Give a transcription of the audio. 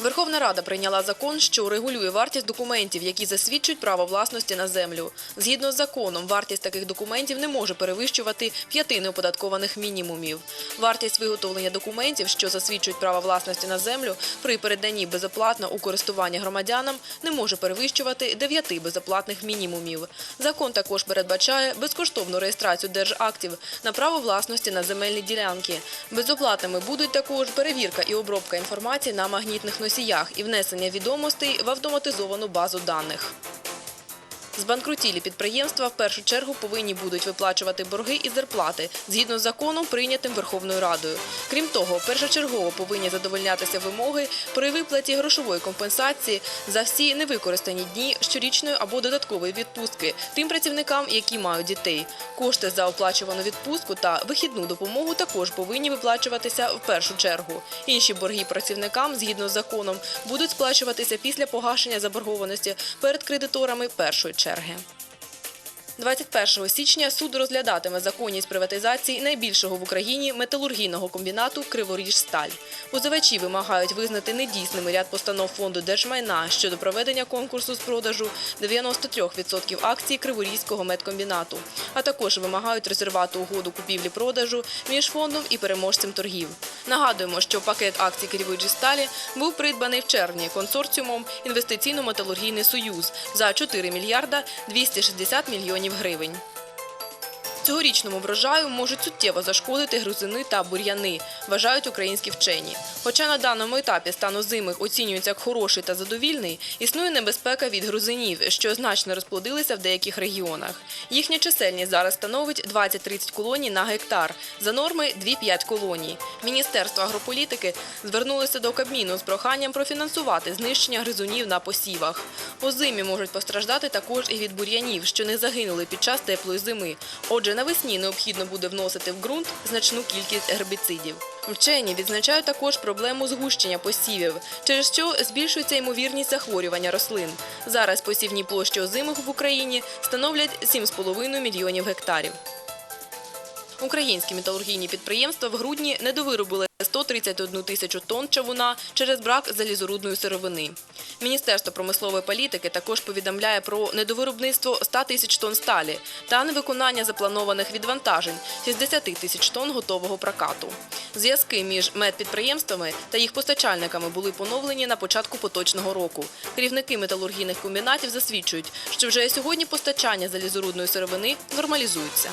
Верховна Рада прийняла закон, що регулює вартість документів, які засвідчують право власності на землю. Згідно з законом, вартість таких документів не може перевищувати п'яти неоподаткованих мінімумів. Вартість виготовлення документів, що засвідчують право власності на землю, при переданні безоплатно у користування громадянам, не може перевищувати дев'яти безоплатних мінімумів. Закон також передбачає безкоштовну реєстрацію держактів на право власності на земельні ділянки. Безоплатними будуть також перевірка і обробка інформації на магнітних носіях і внесення відомостей в автоматизовану базу даних. Збанкрутілі підприємства в першу чергу повинні будуть виплачувати борги і зарплати згідно з законом, прийнятим Верховною Радою. Крім того, першочергово повинні задовольнятися вимоги при виплаті грошової компенсації за всі невикористані дні щорічної або додаткової відпустки тим працівникам, які мають дітей. Кошти за оплачувану відпустку та вихідну допомогу також повинні виплачуватися в першу чергу. Інші борги працівникам згідно з законом будуть сплачуватися після погашення заборгованості перед кредиторами першої черги. रहे हैं 21 січня суд розглядатиме законність приватизації найбільшого в Україні металургійного комбінату Криворіжсталь. Позивачі вимагають визнати недійсними ряд постанов фонду держмайна щодо проведення конкурсу з продажу 93% акцій Криворізького медкомбінату, а також вимагають розірвати угоду купівлі-продажу між фондом і переможцем торгів. Нагадуємо, що пакет акцій Криворіжсталі був придбаний в червні консорціумом Інвестиційно-металургійний союз за 4 мільярда 260 мільйонів гривень. Цьогорічному врожаю можуть суттєво зашкодити грузини та бур'яни, вважають українські вчені. Хоча на даному етапі стану зими оцінюється як хороший та задовільний, існує небезпека від грузинів, що значно розплодилися в деяких регіонах. Їхня чисельність зараз становить 20-30 колоній на гектар. За норми 2-5 колоній. Міністерство агрополітики звернулося до Кабміну з проханням профінансувати знищення гризунів на посівах. Озимі можуть постраждати також і від бур'янів, що не загинули під час теплої зими. Отже, навесні необхідно буде вносити в ґрунт значну кількість гербіцидів. Вчені відзначають також проблему згущення посівів, через що збільшується ймовірність захворювання рослин. Зараз посівні площі озимих в Україні становлять 7,5 мільйонів гектарів. Українські металургійні підприємства в грудні недовиробили 131 тисячу тонн чавуна через брак залізорудної сировини. Міністерство промислової політики також повідомляє про недовиробництво 100 тисяч тонн сталі та невиконання запланованих відвантажень 60 тисяч тонн готового прокату. Зв'язки між медпідприємствами та їх постачальниками були поновлені на початку поточного року. Керівники металургійних комбінатів засвідчують, що вже сьогодні постачання залізорудної сировини нормалізується.